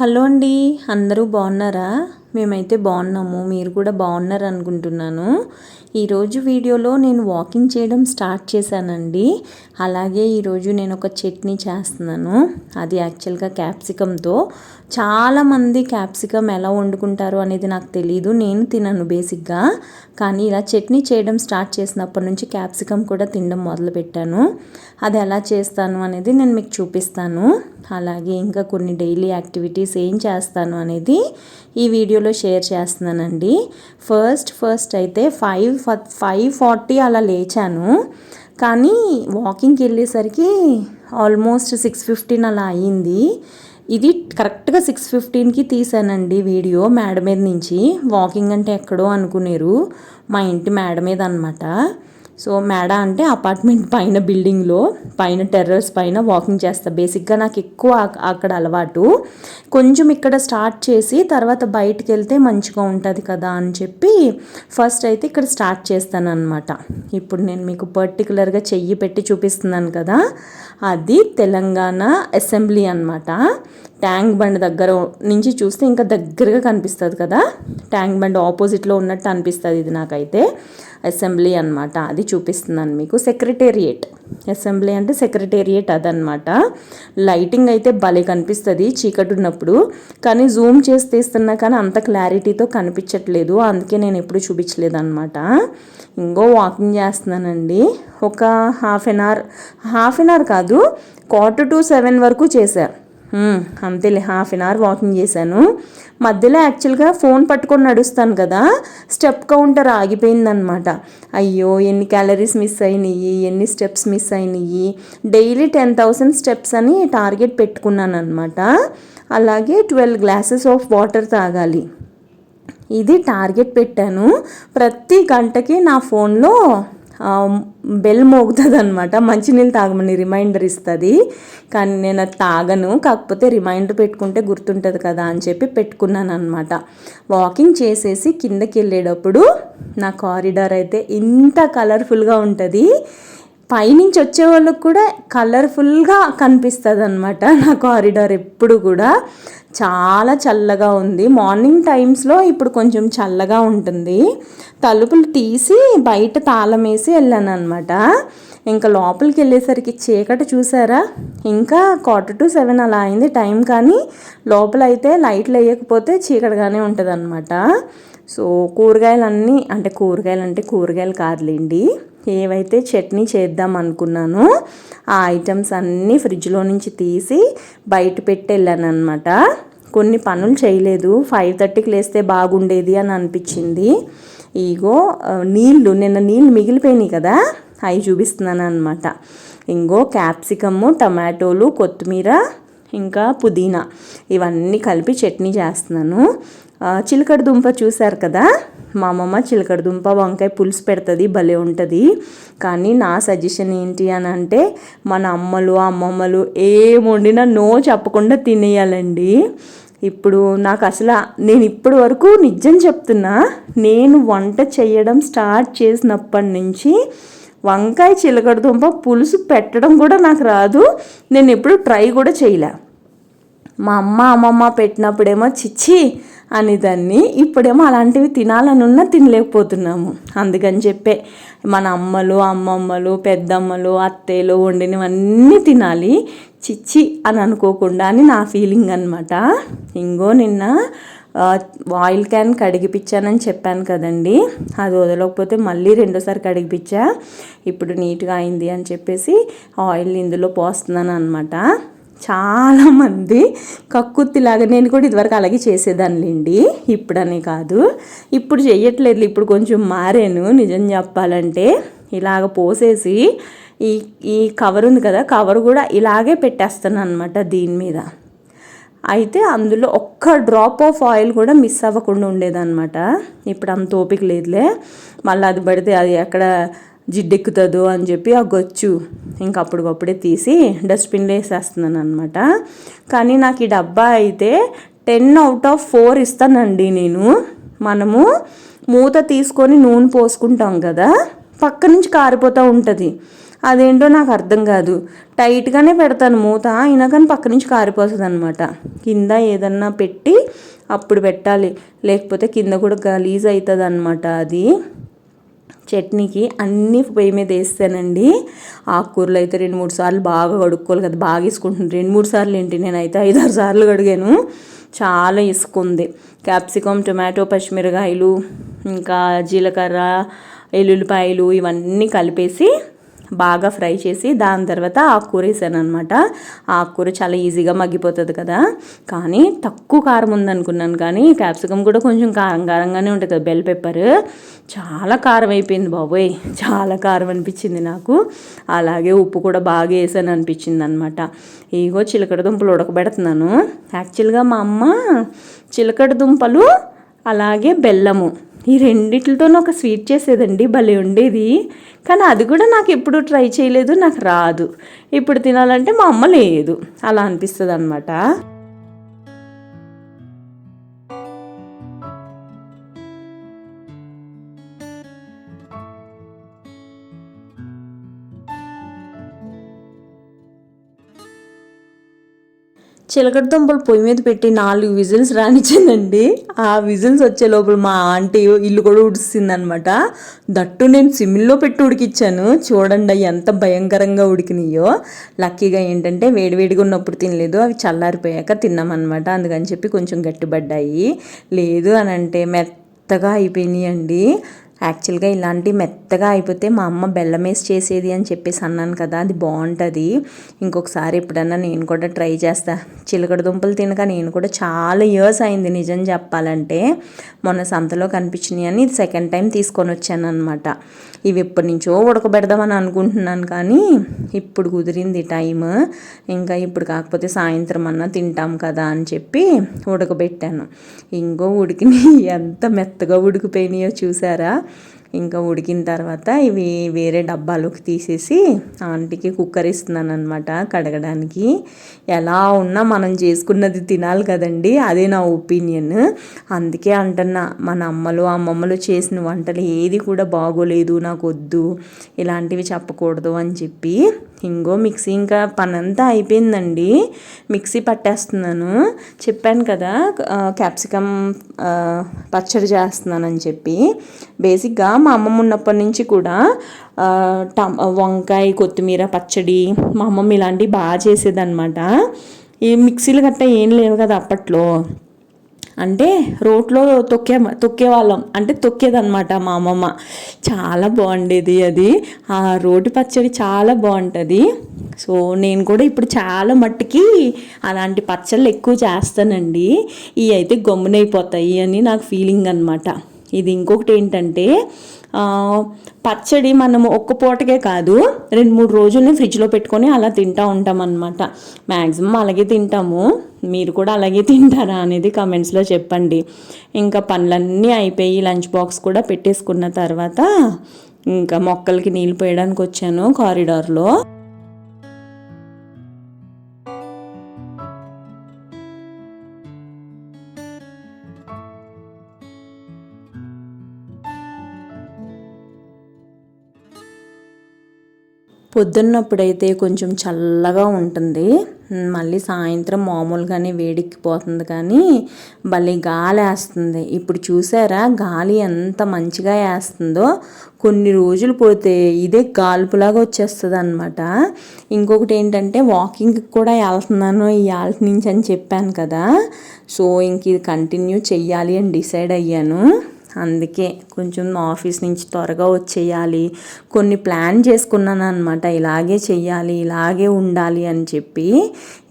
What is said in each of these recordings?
Hello అండి అందరూ బాగున్నారా? మేమైతే బాగున్నాము మీరు కూడా బాగున్నారు అనుకుంటున్నాను. ఈరోజు వీడియోలో నేను వాకింగ్ చేయడం స్టార్ట్ చేశానండి. అలాగే ఈరోజు నేను ఒక చట్నీ చేస్తున్నాను. అది యాక్చువల్గా క్యాప్సికంతో చాలామంది క్యాప్సికమ్ ఎలా వండుకుంటారు అనేది నాకు తెలియదు నేను తినను బేసిక్గా. కానీ ఇలా చట్నీ చేయడం స్టార్ట్ చేసినప్పటి నుంచి క్యాప్సికమ్ కూడా తినడం మొదలుపెట్టాను. అది ఎలా చేస్తాను అనేది నేను మీకు చూపిస్తాను. అలాగే ఇంకా కొన్ని డైలీ యాక్టివిటీస్ ఏం చేస్తాను అనేది ఈ వీడియోలో షేర్ చేస్తున్నానండి. ఫస్ట్ ఫస్ట్ అయితే ఫైవ్ ఫైవ్ ఫార్టీ అలా లేచాను. కానీ వాకింగ్కి వెళ్ళేసరికి ఆల్మోస్ట్ సిక్స్ ఫిఫ్టీన్ అలా అయ్యింది ఇది కరెక్ట్గా సిక్స్ ఫిఫ్టీన్కి తీసానండి వీడియో మేడ మీద నుంచి. వాకింగ్ అంటే ఎక్కడో అనుకునేరు మా ఇంటి మేడ మీద అనమాట సో మేడ అంటే అపార్ట్మెంట్ పైన బిల్డింగ్లో పైన టెర్రస్ పైన వాకింగ్ చేస్తా. బేసిక్గా నాకు ఎక్కువ అక్కడ అలవాటు. కొంచెం ఇక్కడ స్టార్ట్ చేసి తర్వాత బయటికి వెళ్తే మంచిగా ఉంటుంది కదా అని చెప్పి ఫస్ట్ అయితే ఇక్కడ స్టార్ట్ చేస్తాను అనమాట ఇప్పుడు నేను మీకు పర్టికులర్గా చెయ్యి పెట్టి చూపిస్తున్నాను కదా. అది తెలంగాణ అసెంబ్లీ అనమాట ట్యాంక్ బండ్ దగ్గర నుంచి చూస్తే ఇంకా దగ్గరగా కనిపిస్తుంది కదా. ట్యాంక్ బండ్ ఆపోజిట్లో ఉన్నట్టు అనిపిస్తుంది ఇది నాకైతే. అసెంబ్లీ అనమాట అది చూపిస్తున్నాను మీకు. సెక్రటేరియట్ అసెంబ్లీ అంటే సెక్రటేరియట్ అదనమాట లైటింగ్ అయితే భలే కనిపిస్తుంది చీకటి ఉన్నప్పుడు. కానీ జూమ్ చేసి తీస్తున్నా కానీ అంత క్లారిటీతో కనిపించట్లేదు. అందుకే నేను ఎప్పుడు చూపించలేదు అనమాట ఇంకో వాకింగ్ చేస్తున్నానండి. ఒక half an hour half an hour కాదు క్వార్టర్ టు సెవెన్ వరకు చేశాను అంతేలే హాఫ్ అన్ అవర్ వాకింగ్ చేశాను. మధ్యలో యాక్చువల్గా ఫోన్ పట్టుకొని నడుస్తాను కదా స్టెప్ కౌంటర్ ఆగిపోయిందనమాట. అయ్యో ఎన్ని క్యాలరీస్ మిస్ అయినాయి ఎన్ని స్టెప్స్ మిస్ అయినాయి. డైలీ టెన్ థౌసండ్ స్టెప్స్ అని టార్గెట్ పెట్టుకున్నాను అనమాట అలాగే ట్వెల్వ్ గ్లాసెస్ ఆఫ్ వాటర్ తాగాలి. ఇది టార్గెట్ పెట్టాను. ప్రతి గంటకి నా ఫోన్లో బెల్ మోగుతుంది అనమాట మంచినీళ్ళు తాగమని రిమైండర్ ఇస్తుంది. కానీ నేను అది తాగను. కాకపోతే రిమైండర్ పెట్టుకుంటే గుర్తుంటుంది కదా అని చెప్పి పెట్టుకున్నాను అనమాట వాకింగ్ చేసేసి కిందకి వెళ్ళేటప్పుడు నా కారిడార్ అయితే ఇంత కలర్ఫుల్గా ఉంటుంది. పైనుంచి వచ్చే వాళ్ళకు కూడా కలర్ఫుల్గా కనిపిస్తుంది అనమాట నా కారిడార్ ఎప్పుడు కూడా. చాలా చల్లగా ఉంది. మార్నింగ్ టైమ్స్లో ఇప్పుడు కొంచెం చల్లగా ఉంటుంది. తలుపులు తీసి బయట తాళం వేసి వెళ్ళాను అనమాట ఇంకా లోపలికి వెళ్ళేసరికి చీకటి చూసారా? ఇంకా క్వార్టర్ టు సెవెన్ అలా అయింది టైం కానీ లోపల అయితే లైట్లు వేయకపోతే చీకటిగానే ఉంటుంది అనమాట సో కూరగాయలన్నీ అంటే కూరగాయలు అంటే కూరగాయలు కాదులేండి. ఏవైతే చట్నీ చేద్దాం అనుకున్నానో ఆ ఐటమ్స్ అన్నీ ఫ్రిడ్జ్లో నుంచి తీసి బయట పెట్టి వెళ్ళాను అనమాట కొన్ని పనులు చేయలేదు. ఫైవ్ థర్టీకి లేస్తే బాగుండేది అని అనిపించింది. ఇగో నీళ్ళు నిన్న నీళ్ళు మిగిలిపోయినాయి కదా? అవి చూపిస్తున్నాను అనమాట ఇంకో క్యాప్సికము టమాటోలు కొత్తిమీర ఇంకా పుదీనా. ఇవన్నీ కలిపి చట్నీ చేస్తున్నాను. చిలకడ దుంప చూశారు కదా? మా అమ్మమ్మ చిలకడ దుంప వంకాయ పులుసు పెడుతుంది భలే ఉంటుంది. కానీ నా సజెషన్ ఏంటి అని అంటే మన అమ్మలు అమ్మమ్మలు ఏం వండినా నో చెప్పకుండా తినేయాలండి. ఇప్పుడు నాకు అసలు నేను ఇప్పటి వరకు నిజం చెప్తున్నా నేను వంట చేయడం స్టార్ట్ చేసినప్పటి నుంచి వంకాయ చిలకడ దుంప పులుసు పెట్టడం కూడా నాకు రాదు. నేను ఎప్పుడు ట్రై కూడా చేయలే. మా అమ్మ అమ్మమ్మ పెట్టినప్పుడేమో చిచ్చి అని దాన్ని ఇప్పుడేమో అలాంటివి తినాలనున్నా తినలేకపోతున్నాము. అందుకని చెప్పే మన అమ్మలు అమ్మమ్మలు పెద్దమ్మలు అత్తయ్యలు వండినవన్నీ తినాలి. చిచ్చి అని అనుకోకుండా అని నా ఫీలింగ్ అనమాట ఇంకో నిన్న ఆయిల్ క్యాన్ కడిగిపించానని చెప్పాను కదండి. అది వదలకపోతే మళ్ళీ రెండోసారి కడిగిపించా ఇప్పుడు నీట్గా అయింది అని చెప్పేసి ఆయిల్ ఇందులో పోస్తున్నాను అనమాట చాలామంది కక్కుత్తిలాగా నేను కూడా ఇదివరకు అలాగే చేసేదానిలేండి. ఇప్పుడనే కాదు. ఇప్పుడు చెయ్యట్లేదు. ఇప్పుడు కొంచెం మారాను. నిజం చెప్పాలంటే ఇలాగ పోసేసి ఈ ఈ కవర్ ఉంది కదా కవర్ కూడా ఇలాగే పెట్టేస్తాను అనమాట దీని మీద. అయితే అందులో ఒక్క డ్రాప్ ఆఫ్ ఆయిల్ కూడా మిస్ అవ్వకుండా ఉండేదన్నమాట. ఇప్పుడు అంత ఓపిక లేదులే. మళ్ళీ అది పడితే అది ఎక్కడ జిడ్డెక్కుతుందో అని చెప్పి ఆ గొచ్చు ఇంకా అప్పటికప్పుడే తీసి డస్ట్బిన్లో వేసేస్తున్నాను అనమాట కానీ నాకు ఈ డబ్బా అయితే టెన్ అవుట్ ఆఫ్ ఫోర్ ఇస్తానండి నేను. మనము మూత తీసుకొని నూనె పోసుకుంటాం కదా పక్క నుంచి కారిపోతూ ఉంటుంది. అదేంటో నాకు అర్థం కాదు. టైట్గానే పెడతాను మూత అయినా కానీ పక్క నుంచి కారిపోతుంది అనమాట కింద ఏదన్నా పెట్టి అప్పుడు పెట్టాలి. లేకపోతే కింద కూడా గలీజ్ అవుతుంది అనమాట అది. చట్నీకి అన్నీ పొయ్యి మీద వేస్తానండి. ఆకుకూరలు అయితే రెండు మూడు సార్లు బాగా కడుక్కోవాలి కదా బాగా వేసుకుంటుంది రెండు మూడు సార్లు ఏంటి నేనైతే ఐదు ఆరు సార్లు కడిగాను. చాలా ఇసుకుంది క్యాప్సికమ్ టొమాటో పచ్చిమిరకాయలు ఇంకా జీలకర్ర ఎల్లుల్లిపాయలు ఇవన్నీ కలిపేసి బాగా ఫ్రై చేసి దాని తర్వాత ఆకుకూర వేసాను అనమాట ఆకుకూర చాలా ఈజీగా మగ్గిపోతుంది కదా. కానీ తక్కువ కారం ఉందనుకున్నాను కానీ క్యాప్సికమ్ కూడా కొంచెం కారం కారంగానే ఉంటుంది కదా బెల్ పెప్పర్. చాలా కారం అయిపోయింది బాబోయ్. చాలా కారం అనిపించింది నాకు. అలాగే ఉప్పు కూడా బాగా వేసాను అనిపించింది అనమాట ఇగో చిలకడ దుంపలు ఉడకబెడుతున్నాను. యాక్చువల్గా మా అమ్మ చిలకడ దుంపలు అలాగే బెల్లము ఈ రెండిట్లతో ఒక స్వీట్ చేసేదండి భలే ఉండేది. కానీ అది కూడా నాకు ఎప్పుడు ట్రై చేయలేదు నాకు రాదు. ఇప్పుడు తినాలంటే మా అమ్మ లేదు. అలా అనిపిస్తుంది అనమాట చిలకడ దుంపలు పొయ్యి మీద పెట్టి నాలుగు విజిల్స్ రానిచ్చానండి ఆ విజిల్స్ వచ్చే లోపల మా ఆంటీ ఇల్లు కూడా ఉడిసింది అనమాట దట్టు నేను సిమ్లో పెట్టి ఉడికిచ్చాను. చూడండి అవి ఎంత భయంకరంగా ఉడికినాయో. లక్కీగా ఏంటంటే వేడివేడిగా ఉన్నప్పుడు తినలేదు. అవి చల్లారిపోయాక తిన్నామన్నమాట అందుకని చెప్పి కొంచెం గట్టిపడ్డాయి. లేదు అని అంటే మెత్తగా అయిపోయినాయి అండి యాక్చువల్గా ఇలాంటి మెత్తగా అయిపోతే మా అమ్మ బెల్లం వేసి చేసేది అని చెప్పేసి అన్నాను కదా అది బాగుంటుంది. ఇంకొకసారి ఎప్పుడన్నా నేను కూడా ట్రై చేస్తా. చిలకడ దుంపలు తినక నేను కూడా చాలా ఇయర్స్ అయింది నిజం చెప్పాలంటే. మొన్న సంతలో కనిపించినాయి అని సెకండ్ టైం తీసుకొని వచ్చాను అనమాట ఇవి ఎప్పటి నుంచో ఉడకబెడదామని అనుకుంటున్నాను కానీ ఇప్పుడు కుదిరింది టైం ఇంకా ఇప్పుడు కాకపోతే సాయంత్రం అన్నా తింటాం కదా అని చెప్పి ఉడకబెట్టాను. ఇంకో ఉడికిని ఎంత మెత్తగా ఉడికిపోయినాయో చూసారా? ఇంకా ఉడికిన తర్వాత ఇవి వేరే డబ్బాలోకి తీసేసి ఆంటీకి కుక్కర్ ఇస్తున్నాను అనమాట కడగడానికి. ఎలా ఉన్నా మనం చేసుకున్నది తినాలి కదండి అదే నా ఒపీనియన్ అందుకే అంటున్నా మన అమ్మలు అమ్మమ్మలు చేసిన వంటలు ఏది కూడా బాగోలేదు నాకు వద్దు ఇలాంటివి చెప్పకూడదు అని చెప్పి ఇంగో మిక్సీ ఇంకా పనంతా అయిపోయిందండి. మిక్సీ పట్టేస్తున్నాను. చెప్పాను కదా క్యాప్సికమ్ పచ్చడి చేస్తున్నానని చెప్పి. బేసిక్గా మా అమ్మమ్మ ఉన్నప్పటి నుంచి కూడా టమ్ వంకాయ కొత్తిమీర పచ్చడి మా అమ్మమ్మ ఇలాంటివి బాగా చేసేదన్నమాట. ఈ మిక్సీలు గట్టా ఏం లేవు కదా అప్పట్లో. అంటే రోడ్లో తొక్కే తొక్కేవాళ్ళం. అంటే తొక్కేదనమాట మా అమ్మమ్మ. చాలా బాగుండేది అది. ఆ రోటి పచ్చడి చాలా బాగుంటుంది. సో నేను కూడా ఇప్పుడు చాలా మట్టుకి అలాంటి పచ్చళ్ళు ఎక్కువ చేస్తానండి. ఇవి అయితే గమ్మునైపోతాయి అని నాకు ఫీలింగ్ అనమాట ఇది ఇంకొకటి ఏంటంటే పచ్చడి మనము ఒక్క పూటకే కాదు రెండు మూడు రోజుల్ని ఫ్రిడ్జ్లో పెట్టుకొని అలా తింటూ ఉంటాం అనమాట మ్యాక్సిమం అలాగే తింటాము. మీరు కూడా అలాగే తింటారా అనేది కమెంట్స్లో చెప్పండి. ఇంకా పనులన్నీ అయిపోయి లంచ్ బాక్స్ కూడా పెట్టేసుకున్న తర్వాత ఇంకా మొక్కలకి నీళ్ళు పోయడానికి వచ్చాను కారిడార్లో. పొద్దున్నప్పుడైతే కొంచెం చల్లగా ఉంటుంది. మళ్ళీ సాయంత్రం మామూలుగానే వేడెక్కిపోతుంది కానీ మళ్ళీ గాలి వేస్తుంది ఇప్పుడు చూసారా? గాలి ఎంత మంచిగా వేస్తుందో. కొన్ని రోజులు పోతే ఇదే గాల్పులాగా వచ్చేస్తుంది అనమాట ఇంకొకటి ఏంటంటే వాకింగ్కి కూడా వెళ్తున్నాను ఈ ఆల్ట్ నుంచి అని చెప్పాను కదా. సో ఇంక ఇది కంటిన్యూ చెయ్యాలి అని డిసైడ్ అయ్యాను. అందుకే కొంచెం ఆఫీస్ నుంచి త్వరగా వచ్చేయాలి. కొన్ని ప్లాన్ చేసుకున్నాను అనమాట ఇలాగే చెయ్యాలి ఇలాగే ఉండాలి అని చెప్పి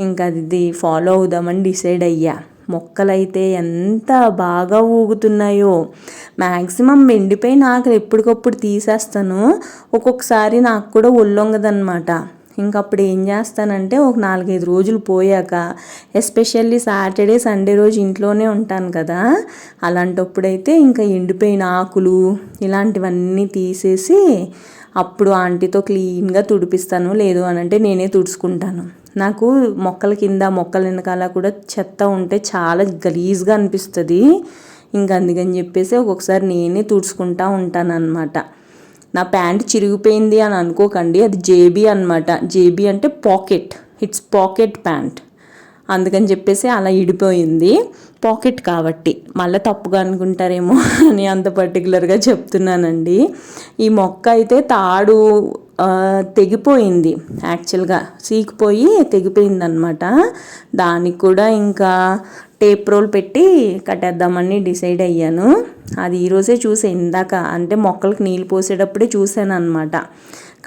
ఇంకా అది ఫాలో అవుదామని డిసైడ్ అయ్యా. మొక్కలైతే ఎంత బాగా ఊగుతున్నాయో. మ్యాక్సిమం ఎండిపోయి నాకు ఎప్పటికప్పుడు తీసేస్తాను. ఒక్కొక్కసారి నాకు కూడా ఒళ్ళొంగదనమాట ఇంకప్పుడు ఏం చేస్తానంటే ఒక నాలుగైదు రోజులు పోయాక ఎస్పెషల్లీ సాటర్డే సండే రోజు ఇంట్లోనే ఉంటాను కదా. అలాంటప్పుడైతే ఇంకా ఎండిపోయిన ఆకులు ఇలాంటివన్నీ తీసేసి అప్పుడు ఆంటీతో క్లీన్గా తుడిపిస్తాను. లేదు అని అంటే నేనే తుడుచుకుంటాను. నాకు మొక్కల కింద మొక్కల వెనకాల కూడా చెత్త ఉంటే చాలా గలీజ్గా అనిపిస్తుంది. ఇంకా అందుకని చెప్పేసి ఒక్కొక్కసారి నేనే తుడుచుకుంటా ఉంటాను అనమాట నా ప్యాంట్ చిరిగిపోయింది అని అనుకోకండి. అది జేబీ అనమాట జేబీ అంటే పాకెట్. ఇట్స్ పాకెట్ ప్యాంట్ అందుకని చెప్పేసి అలా ఇడిపోయింది. పాకెట్ కాబట్టి. మళ్ళీ తప్పుగా అనుకుంటారేమో అని అంత పర్టికులర్గా చెప్తున్నానండి. ఈ మొక్క అయితే తాడు తెగిపోయింది. యాక్చువల్గా సీకిపోయి తెగిపోయింది అనమాట దానికి కూడా ఇంకా టేప్ రోల్ పెట్టి కట్టేద్దామని డిసైడ్ అయ్యాను. అది ఈరోజే చూసే ఇందాక అంటే మొక్కలకు నీళ్ళు పోసేటప్పుడే చూశాను అనమాట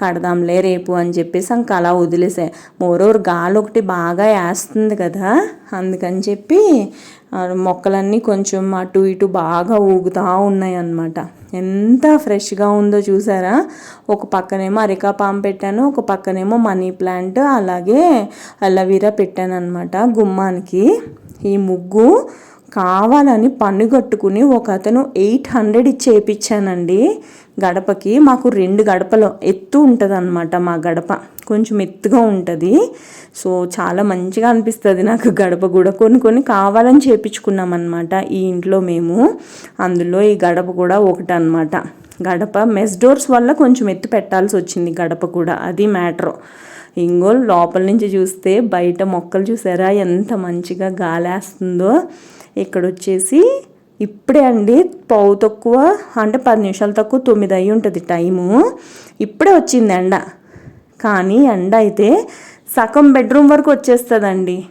కడదాంలే రేపు అని చెప్పేసి అంక అలా వదిలేసా. మోరోర్ గాలి ఒకటి బాగా వేస్తుంది కదా అందుకని చెప్పి మొక్కలన్నీ కొంచెం అటు ఇటు బాగా ఊగుతూ ఉన్నాయి అన్నమాట. ఎంత ఫ్రెష్గా ఉందో చూసారా? ఒక పక్కనేమో అరికా పాము పెట్టాను ఒక పక్కనేమో మనీ ప్లాంట్ అలాగే అలవీరా పెట్టాను అనమాట గుమ్మానికి. ఈ ముగ్గు కావాలని పన్నుగట్టుకుని ఒక అతను ఎయిట్ హండ్రెడ్ ఇచ్చి వేయించానండి గడపకి. మాకు రెండు గడపలు ఎత్తు ఉంటుంది అనమాట మా గడప. కొంచెం ఎత్తుగా ఉంటుంది. సో చాలా మంచిగా అనిపిస్తుంది నాకు గడప కూడా. కొన్ని కొన్ని కావాలని చేపించుకున్నాం అనమాట ఈ ఇంట్లో మేము. అందులో ఈ గడప కూడా ఒకటి అనమాట గడప మెస్ డోర్స్ వల్ల కొంచెం ఎత్తు పెట్టాల్సి వచ్చింది గడప కూడా. అది మ్యాటర్. ఇంగో లోపల నుంచి చూస్తే బయట మొక్కలు చూసారా? ఎంత మంచిగా గాలేస్తుందో. ఇక్కడ వచ్చేసి ఇప్పుడే అండి పావు తక్కువ అంటే పది నిమిషాలు తక్కువ తొమ్మిది అయి ఉంటుంది టైము. ఇప్పుడే వచ్చింది ఎండ. కానీ ఎండ అయితే సగం బెడ్రూమ్ వరకు వచ్చేస్తుందండి.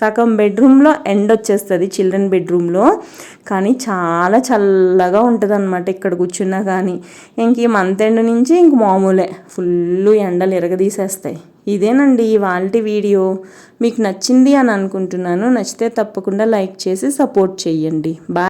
సగం బెడ్రూమ్లో ఎండ్ వచ్చేస్తుంది చిల్డ్రన్ బెడ్రూమ్లో. కానీ చాలా చల్లగా ఉంటుంది అనమాట ఇక్కడ కూర్చున్నా కానీ. ఇంక ఈ మంత్ ఎండ్ నుంచి ఇంక మామూలే. ఫుల్ ఎండలు ఎరగదీసేస్తాయి ఇదేనండి ఇవాళ వీడియో. మీకు నచ్చింది అని అనుకుంటున్నాను. నచ్చితే తప్పకుండా లైక్ చేసి సపోర్ట్ చేయండి. బాయ్.